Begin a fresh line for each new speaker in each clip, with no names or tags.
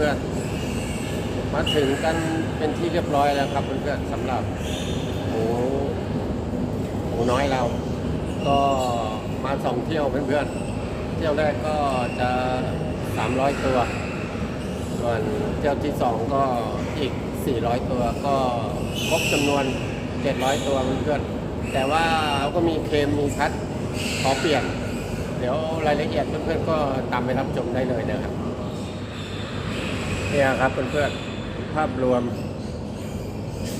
พื่อนๆ มาถึงกันเป็นที่เรียบร้อยแล้วครับเพื่อนๆสำหรับหมูหมูน้อยเรา ก็มาสองเที่ยวเพื่อนๆ เที่ยวแรกก็จะ 300 ตัว ส่วนเที่ยวที่สองก็อีก 400 ตัวก็ครบจำนวน 700 ตัวเพื่อนๆ แต่ว่าก็มีเคมมีคัดขอเปลี่ยน เดี๋ยวรายละเอียดเพื่อนๆก็ตามไปรับชมได้เลยนะครับ เนี่ยครับเพื่อนๆภาพรวม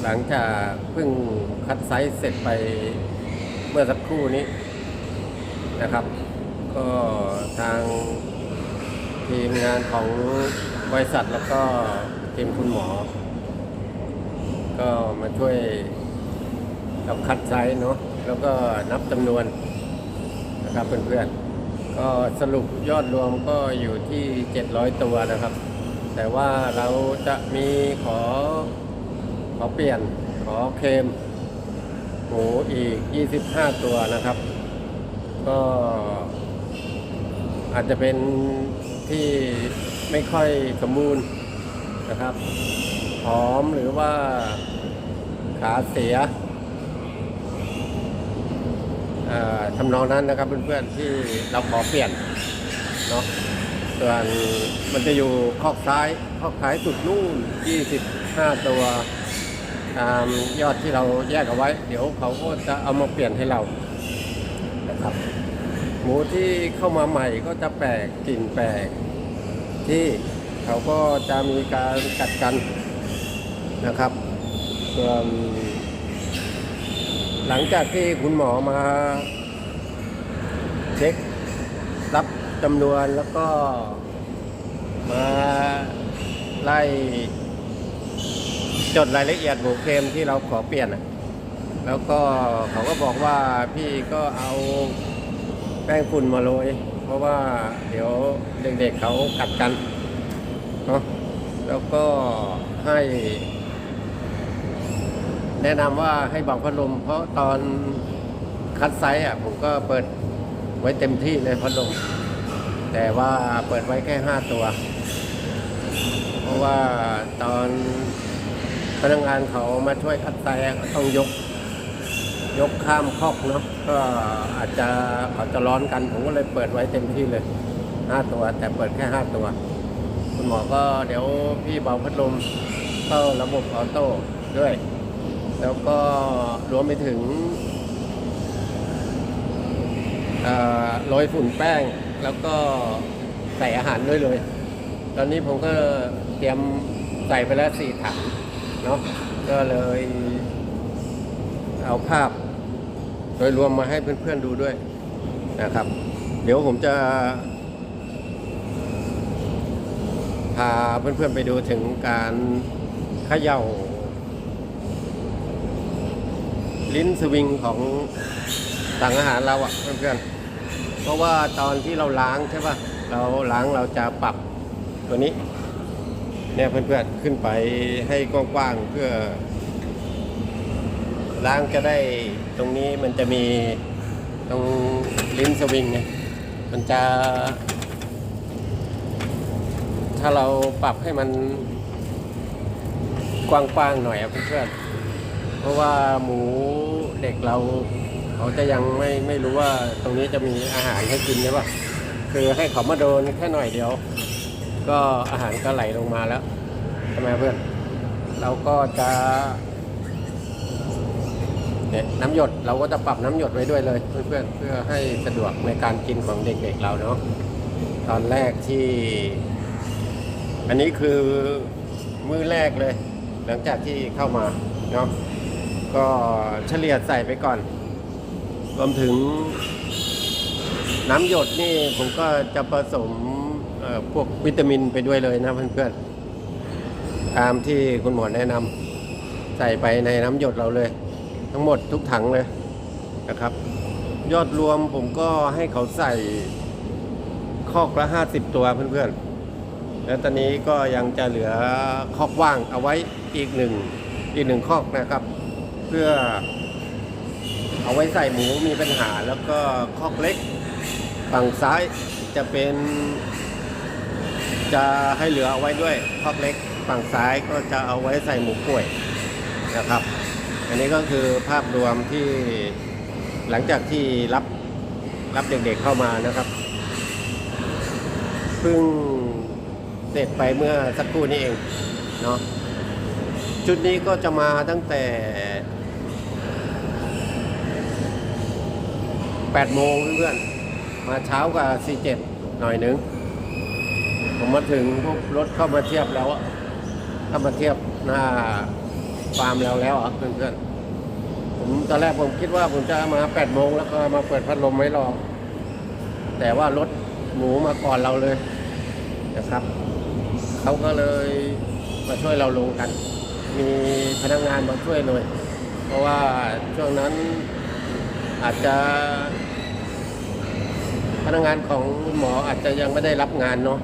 หลังจากเพิ่งคัดไซส์เสร็จไปเมื่อสักครู่นี้นะครับ ก็ทางทีมงานของบริษัทแล้วก็ทีมคุณหมอ ก็มาช่วยกับคัดไซส์เนาะแล้วก็นับจำนวนนะครับเพื่อนๆก็สรุปยอดรวมก็อยู่ที่ 700 ตัวนะครับ แต่ว่าเราจะมีขอขอเปลี่ยนขอเคมหมูอีก 25 ตัวนะครับ ก็อาจจะเป็นที่ไม่ค่อยสมบูรณ์นะครับหอมหรือว่าขาเสียทำนองนั้นนะครับเพื่อนๆที่เราขอเปลี่ยนเนาะ ส่วนมันจะอยู่คอกซ้ายคอกซ้ายสุดนู่น 25 ตัวตามยอดที่เราแยกเอาไว้ เดี๋ยวเขาก็จะเอามาเปลี่ยนให้เรานะครับ หมูที่เข้ามาใหม่ก็จะแปลกกลิ่นแปลกที่เขาก็จะมีการกัดกันนะครับส่วนหลังจากที่คุณหมอมาเช็ครับ จำนวนแล้วก็มาไล่จดรายละเอียดหมูเค็มที่เราขอเปลี่ยน แล้วก็เขาก็บอกว่าพี่ก็เอาแป้งฝุ่นมาโรยเพราะว่าเดี๋ยวเด็กๆเขากัดกันเนาะแล้วก็ให้ แนะนำว่าให้บังพัดลมเพราะตอนคัดไซส์อะผมก็เปิดไว้เต็มที่เลยพัดลม แต่ว่าเปิดไว้แค่ห้าตัว เพราะว่าตอนพนักงานเขามาช่วยคัดไซส์ก็ต้องยก ยกข้ามคอกเนาะก็อาจจะเขาจะร้อนกัน ผมก็เลยเปิดไว้เต็มที่เลยห้าตัว แต่เปิดแค่ห้าตัว คุณหมอก็เดี๋ยวพี่เบาพัดลมเข้าระบบออโต้ด้วย แล้วก็รวมไปถึงเอ่อโรยฝุ่นแป้ง แล้วก็ใส่อาหารด้วยเลย ตอนนี้ผมก็เตรียมใส่ไปแล้วสี่ถังเนาะก็เลยเอาภาพ โดยรวมมาให้เพื่อนๆดูด้วยนะครับ เดี๋ยวผมจะพาเพื่อนๆไปดูถึงการเขย่า ลิ้นสวิงของต่างอาหารเราอะเพื่อนๆ เพราะว่าตอนที่เราล้างใช่ปะเราล้างเราจะปรับตัวนี้เนี่ยเพื่อนๆขึ้นไปให้กว้างๆเพื่อ ล้างจะได้ตรงนี้มันจะมีตรงลิ้นสวิงไงมันจะ ถ้าเราปรับให้มันกว้างๆหน่อยอะเพื่อนๆเพราะว่าหมูเด็กเรา เขาจะยังไม่ไม่รู้ว่าตรงนี้จะมีอาหารให้กินใช่ปะคือให้เขามาโดนแค่หน่อยเดียว ก็อาหารก็ไหลลงมาแล้วใช่ไหมเพื่อน เราก็จะเนี่ยน้ำหยดเราก็จะปรับน้ำหยดไว้ด้วยเลยเพื่อนๆเพื่อให้สะดวกในการกินของเด็กๆเราเนาะตอนแรกที่ อันนี้คือมือแรกเลย หลังจากที่เข้ามาเนาะก็เฉลี่ยใส่ไปก่อน รวมถึงน้ำหยดนี่ผมก็จะผสมพวกวิตามินไปด้วยเลยนะเพื่อนๆ ตามที่คุณหมอแนะนำใส่ไปในน้ำหยดเราเลย ทั้งหมดทุกถังเลยนะครับ ยอดรวมผมก็ให้เขาใส่คอกละห้าสิบตัวเพื่อนๆ แล้วตอนนี้ก็ยังจะเหลือคอกว่างเอาไว้อีกหนึ่งอีกหนึ่งคอกนะครับ เพื่อ เอาไว้ใส่หมูมีปัญหาแล้วก็คอกเล็ก ฝั่งซ้ายจะเป็น จะให้เหลือเอาไว้ด้วยคอกเล็ก ฝั่งซ้ายก็จะเอาไว้ใส่หมูกล้วยนะครับ อันนี้ก็คือภาพรวมที่หลังจากที่รับรับเด็กๆเข้ามานะครับเพิ่งเสร็จไปเมื่อสักครู่นี้เองเนาะชุดนี้ก็จะมาตั้งแต่ 8 โมงเพื่อนๆมาเช้ากับ47 หน่อยหนึง ผมมาถึงปุ๊บรถเข้ามาเทียบแล้วอะเข้ามาเทียบหน้าฟาร์มเราแล้วอะเพื่อนๆผมตอนแรกผมคิดว่าผมจะมา8โมงแล้วก็มาเปิดพัดลมไว้รอ แต่ว่ารถหมูมาก่อนเราเลยนะครับเขาก็เลยมาช่วยเราลงกัน มีพนักงานมาช่วยเลยเพราะว่าช่วงนั้น อาจจะ พนักงานของคุณหมออาจจะยังไม่ได้รับงานเนาะ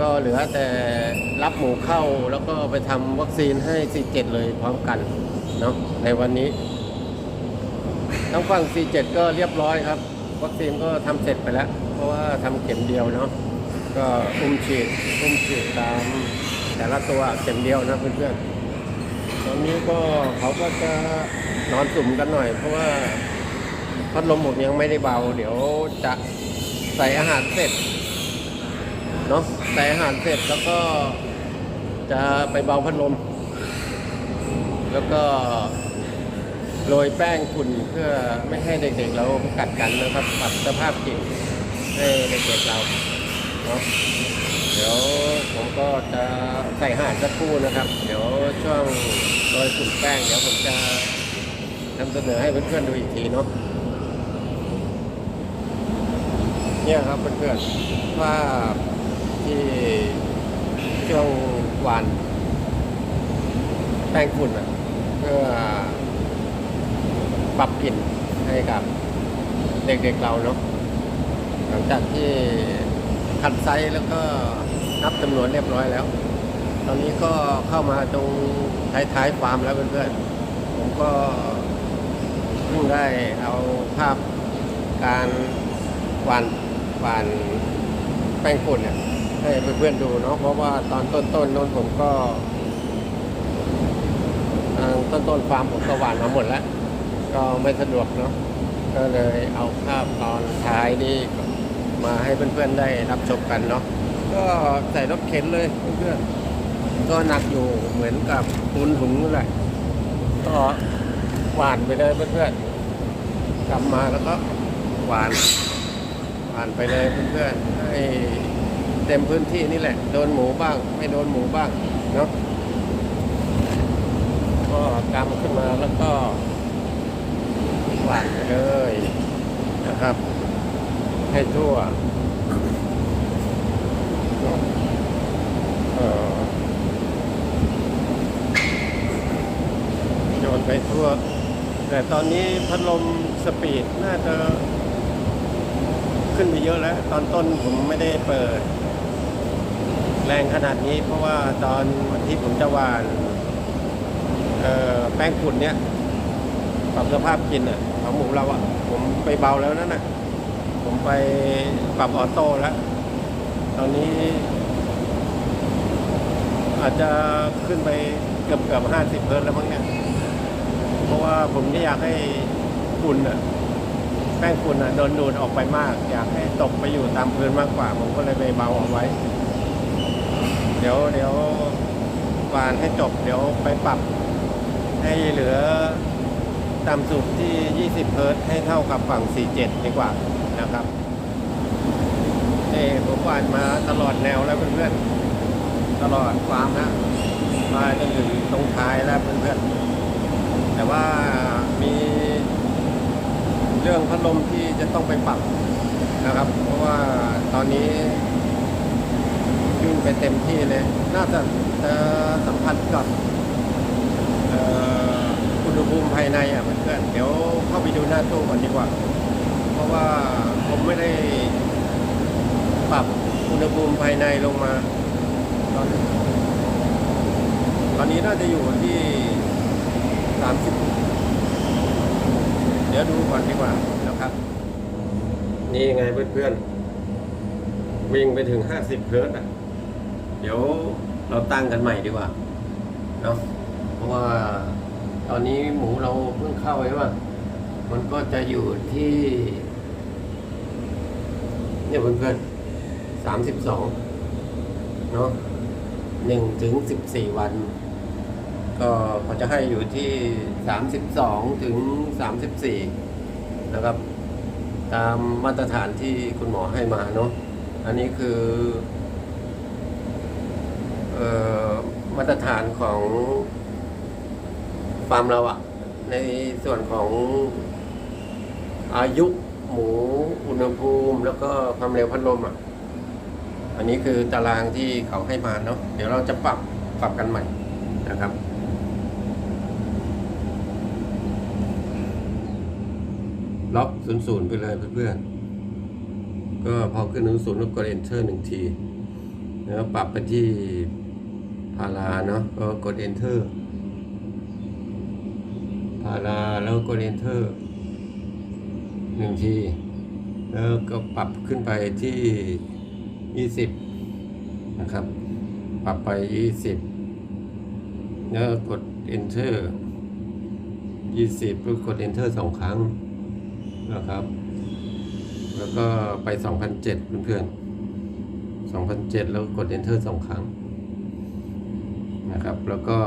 ก็เหลือแต่รับหมูเข้าแล้วก็ไปทำวัคซีนให้ C7 เลยพร้อมกันเนาะในวันนี้ทั้งฝั่ง C7 ก็เรียบร้อยครับ วัคซีนก็ทำเสร็จไปแล้ว เพราะว่าทำเข็มเดียวเนาะก็อุ้มฉีดอุ้มฉีดตามแต่ละตัวเข็มเดียวนะเพื่อนๆตอนนี้ก็เขาก็จะนอนสุ่มกันหน่อย เพราะว่า พัดลมผมยังไม่ได้เบา เดี๋ยวจะใส่อาหารเสร็จเนาะใส่อาหารเสร็จแล้วก็จะไปเบาพัดลม แล้วก็โรยแป้งฝุ่นเพื่อไม่ให้เด็กๆเรากัดกันนะครับปรับสภาพจิตให้เด็กๆเราเนาะเดี๋ยวผมก็จะใส่อาหารสักครู่นะครับ เดี๋ยวช่วงโรยฝุ่นแป้งเดี๋ยวผมจะนำเสนอให้เพื่อนๆดูอีกทีเนาะ เนี่ยครับเพื่อนๆว่าที่ช่วงวานแป้งฝุ่นอะเพื่อปรับกลิ่นให้กับเด็กๆเราเนาะหลังจากที่คัดไซส์แล้วก็นับจำนวนเรียบร้อยแล้ว ตอนนี้ก็เข้ามาตรงท้ายๆฟาร์มแล้วเพื่อนๆ ผมก็เพิ่งได้เอาภาพการวาน หวานแป้งฝุ่นเนี่ยให้เพื่อนๆดูเนาะเพราะว่าตอนต้นๆนนผมก็ทางต้นๆฟาร์มผมก็หวานมาหมดแล้ว ก็ไม่สะดวกเนาะก็เลยเอาภาพตอนท้ายนี่มาให้เพื่อนๆได้รับชมกันเนาะก็ใส่รถเข็นเลยเพื่อนๆก็หนักอยู่เหมือนกับปูนถุงนั่นแหละก็หวานไปเลยเพื่อนๆกลับมาแล้วก็หวาน ผ่านไปเลยเพื่อนๆให้เต็มพื้นที่นี่แหละ โดนหมูบ้าง ไม่โดนหมูบ้างเนาะก็กำขึ้นมาแล้วก็หวานเลยนะครับ ให้ทั่วโยนไปทั่ว แต่ตอนนี้พัดลมสปีดน่าจะ ขึ้นไปเยอะแล้ว ตอนต้นผมไม่ได้เปิด แรงขนาดนี้ เพราะว่าตอนที่ผมจะหวานแป้งฝุ่นเนี้ยปรับสภาพกินอะของหมูเราอะ ผมไปเบาแล้วนั่นน่ะ ผมไปปรับออโต้แล้ว ตอนนี้ อาจจะขึ้นไปเกือบเกือบห้าสิบเฮิร์ตแล้วมั้งเนี่ย เพราะว่าผมไม่อยากให้ฝุ่นอะ แป้งฝุ่นอะโดนดูดออกไปมาก อยากให้ตกไปอยู่ตามพื้นมากกว่า ผมก็เลยไปเบาเอาไว้ เดี๋ยวเดี๋ยววานให้จบ เดี๋ยวไปปรับ ให้เหลือต่ำสุดที่ 20 เฮิร์ตให้เท่ากับฝั่ง 47 ดีกว่านะครับนี่ผมวานมาตลอดแนวแล้วเพื่อนๆ ตลอดฟาร์มนะมาจนถึงตรงท้ายแล้วเพื่อนๆ แต่ว่ามี รื่องพัดลมที่จะต้องไปปรับนะครับ เพราะว่าตอนนี้วิ่งไปเต็มที่เลย น่าจะจะสัมผัสกับอุณหภูมิภายในอะเพื่อนเดี๋ยวเข้าไปดูหน้าตู้ก่อนดีกว่า เพราะว่าผมไม่ได้ปรับอุณหภูมิภายในลงมา ตอนนี้ตอนนี้น่าจะอยู่ที่สามสิบ เดี๋ยวดูก่อนดีกว่านะครับ นี่ไงเพื่อนๆ วิ่งไปถึง50เฮิร์ตอะ เดี๋ยวเราตั้งกันใหม่ดีกว่าเนาะเพราะว่าตอนนี้หมูเราเพิ่งเข้าไว้ว่า มันก็จะอยู่ที่ เนี่ยเพื่อนๆสามสิบสองเนาะหนึ่งถึงสิบสี่วัน ก็เขาจะให้อยู่ที่สามสิบสองถึงสามสิบสี่นะครับ ตามมาตรฐานที่คุณหมอให้มาเนาะอันนี้คือเอ่อมาตรฐานของฟาร์มเราอะในส่วนของอายุหมูอุณหภูมิ แล้วก็ความเร็วพัดลมอะอันนี้คือตารางที่เขาให้มาเนาะเดี๋ยวเราจะปรับปรับกันใหม่นะครับ ล็อก ศูนย์ศูนย์ไปเลยเพื่อนๆ ก็พอขึ้นศูนย์ศูนย์ก็กด enter หนึ่งที แล้วปรับไปที่พาราเนาะ ก็กด enter พาราแล้วกด enter หนึ่งที แล้วก็ปรับขึ้นไปที่ 20 นะครับ ปรับไป 20 แล้วกด enter 20แล้วกด enter สองครั้ง นะครับ แล้วก็ไป 2007 เพื่อนๆ 2007 แล้วกด enter สองครั้งนะครับ แล้วก็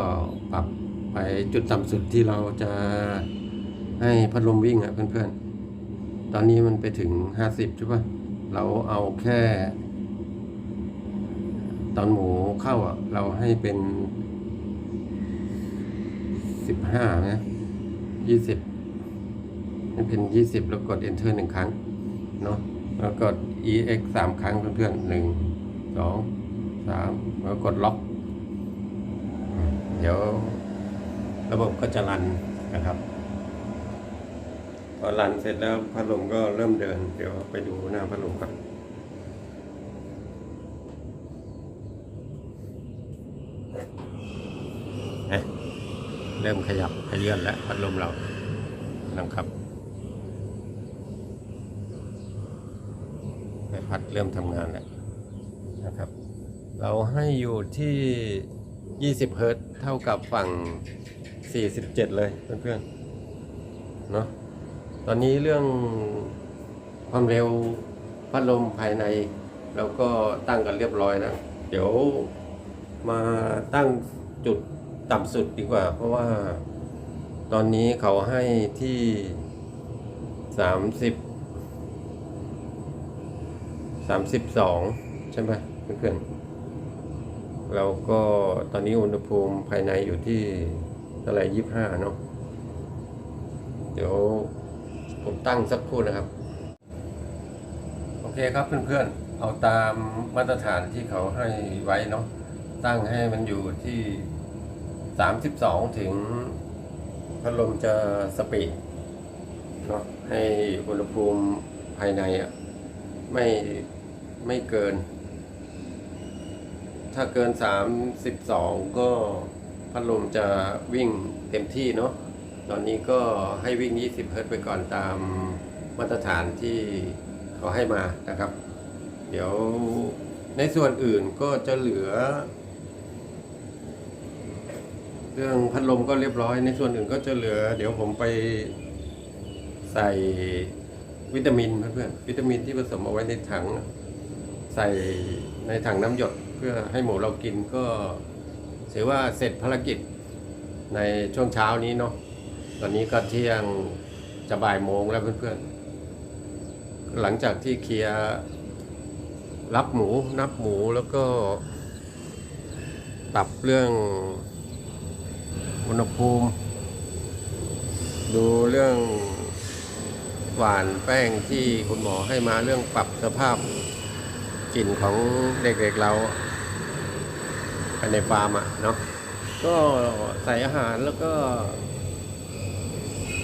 ปรับไปจุดต่ำสุดที่เราจะให้พัดลมวิ่งอะเพื่อนๆ ตอนนี้มันไปถึง 50 ใช่ปะเราเอาแค่ ตอนหมูเข้าอะ เราให้เป็น 15นะ20 เป็น20แล้วกด enter หนึ่งครั้งเนาะแล้วกด ex สามครั้งเพื่อนๆหนึ่งสองสามแล้วกดล็อก เดี๋ยวระบบก็จะรันนะครับ พอรันเสร็จแล้วพัดลมก็เริ่มเดิน เดี๋ยวไปดูหน้าพัดลมก่อนเอ๊ะเริ่มขยับขยื่นแล้วพัดลมเรานะครับ ใบพัดเริ่มทำงานแล้วนะครับ เราให้อยู่ที่ 20 เฮิรต์เท่ากับฝั่ง 47 เลยเพื่อนๆเนาะตอนนี้เรื่องความเร็วพัดลมภายใน เราก็ตั้งกันเรียบร้อยแล้วเดี๋ยวมาตั้งจุดต่ำสุดดีกว่า เพราะว่าตอนนี้เขาให้ที่ 30 สามสิบสองใช่ไหมเพื่อนๆเราก็ตอนนี้อุณหภูมิภายในอยู่ที่เท่าไหร่ยี่ห้าเนาะเดี๋ยวผมตั้งสักครู่นะครับ โอเคครับเพื่อนๆ เอาตามมาตรฐานที่เขาให้ไว้เนาะตั้งให้มันอยู่ที่สามสิบสองถึงพัดลมจะสปีดเนาะให้อุณหภูมิภายในอะไม่ ไม่เกิน ถ้าเกิน 32 ก็พัดลมจะวิ่งเต็มที่เนาะตอนนี้ก็ให้วิ่ง 20 เฮิร์ตไปก่อนตามมาตรฐานที่เขาให้มานะครับ เดี๋ยวในส่วนอื่นก็จะเหลือ เรื่องพัดลมก็เรียบร้อย ในส่วนอื่นก็จะเหลือ เดี๋ยวผมไปใส่วิตามินเพื่อนๆวิตามินที่ผสมเอาไว้ในถัง ใส่ในถังน้ำหยดเพื่อให้หมูเรากินก็ถือว่าเสร็จภารกิจในช่วงเช้านี้เนาะตอนนี้ก็เที่ยงจะบ่ายโมงแล้วเพื่อนๆ หลังจากที่เคลียร์รับหมูนับหมูแล้วก็ปรับเรื่องอุณหภูมิ ดูเรื่องหวานแป้งที่คุณหมอให้มาเรื่องปรับสภาพ กลิ่นของเด็กๆเราภายในฟาร์มอะเนาะก็ใส่อาหารแล้วก็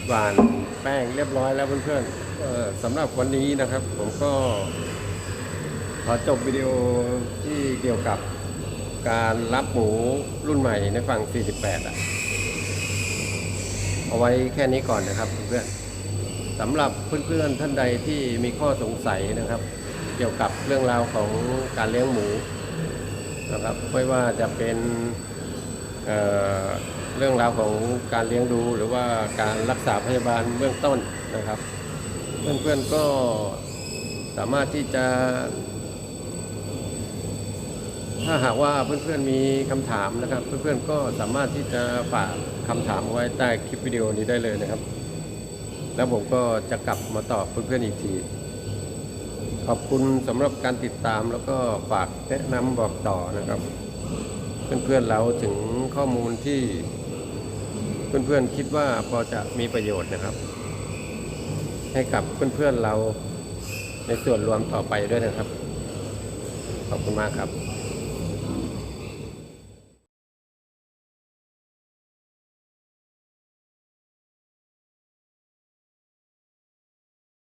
หวานแป้งเรียบร้อยแล้วเพื่อนๆสำหรับวันนี้นะครับ ผมก็ขอจบวิดีโอที่เกี่ยวกับการรับหมูรุ่นใหม่ในฝั่ง 48 อะ เอาไว้แค่นี้ก่อนนะครับเพื่อนๆสำหรับเพื่อนๆท่านใดที่มีข้อสงสัยนะครับ เกี่ยวกับเรื่องราวของการเลี้ยงหมูนะครับไม่ว่าจะเป็นเเรื่องราวของการเลี้ยงดูหรือว่าการรักษาพยาบาลเบื้องต้นนะครับ เพื่อนๆก็สามารถที่จะ ถ้าหากว่าเพื่อนๆมีคำถามนะครับ เพื่อนๆก็สามารถที่จะฝากคำถามไว้ใต้คลิปวิดีโอนี้ได้เลยนะครับ แล้วผมก็จะกลับมาตอบเพื่อนๆอีกที ขอบคุณสำหรับการติดตามแล้วก็ฝากแนะนำบอกต่อนะครับ เพื่อนๆเราถึงข้อมูลที่ เพื่อนๆคิดว่าพอจะมีประโยชน์นะครับ ให้กับเพื่อนๆเราในส่วนรวมต่อไปด้วยนะครับ ขอบคุณมากครับ